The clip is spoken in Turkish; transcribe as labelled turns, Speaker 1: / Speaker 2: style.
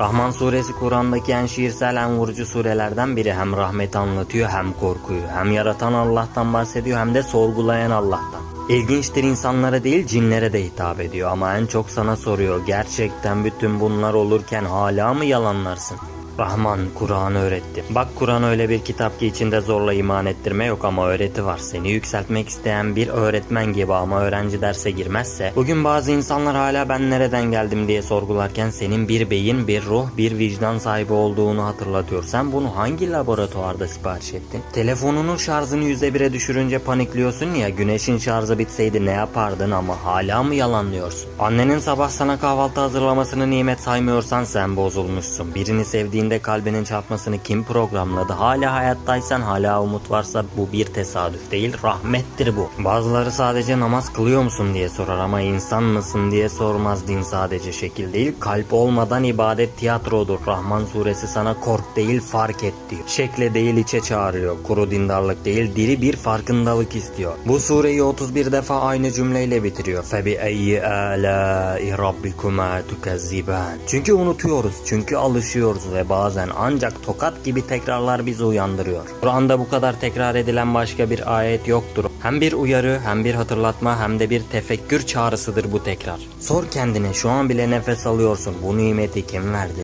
Speaker 1: Rahman suresi Kur'an'daki en şiirsel en vurucu surelerden biri. Hem rahmeti anlatıyor hem korkuyu. Hem yaratan Allah'tan bahsediyor hem de sorgulayan Allah'tan. İlginçtir insanlara değil cinlere de hitap ediyor ama en çok sana soruyor. Gerçekten bütün bunlar olurken hala mı yalanlarsın? Rahman Kur'an öğretti. Bak Kur'an öyle bir kitap ki içinde zorla iman ettirme yok ama öğreti var. Seni yükseltmek isteyen bir öğretmen gibi ama öğrenci derse girmezse bugün bazı insanlar hala ben nereden geldim diye sorgularken senin bir beyin, bir ruh, bir vicdan sahibi olduğunu hatırlatıyor. Sen bunu hangi laboratuvarda sipariş ettin? Telefonunun şarjını yüzde bire düşürünce panikliyorsun ya güneşin şarjı bitseydi ne yapardın ama hala mı yalanlıyorsun? Annenin sabah sana kahvaltı hazırlamasını nimet saymıyorsan sen bozulmuşsun. Birini sevdiğinde kalbinin çarpmasını kim programladı? Hala hayattaysan hala umut varsa bu bir tesadüf değil rahmettir bu. Bazıları sadece namaz kılıyor musun diye sorar ama insan mısın diye sormaz din sadece şekil değil. Kalp olmadan ibadet tiyatrodur. Rahman suresi sana kork değil fark et diyor. Şekle değil içe çağırıyor. Kuru dindarlık değil diri bir farkındalık istiyor. Bu sureyi 31 defa aynı cümleyle bitiriyor. Febi eyyi alâi rabbikuma tukezziban. Çünkü unutuyoruz, çünkü alışıyoruz ve bazen ancak tokat gibi tekrarlar bizi uyandırıyor. Kur'an'da bu kadar tekrar edilen başka bir ayet yoktur. Hem bir uyarı, hem bir hatırlatma, hem de bir tefekkür çağrısıdır bu tekrar. Sor kendine şu an bile nefes alıyorsun. Bu nimeti kim verdi?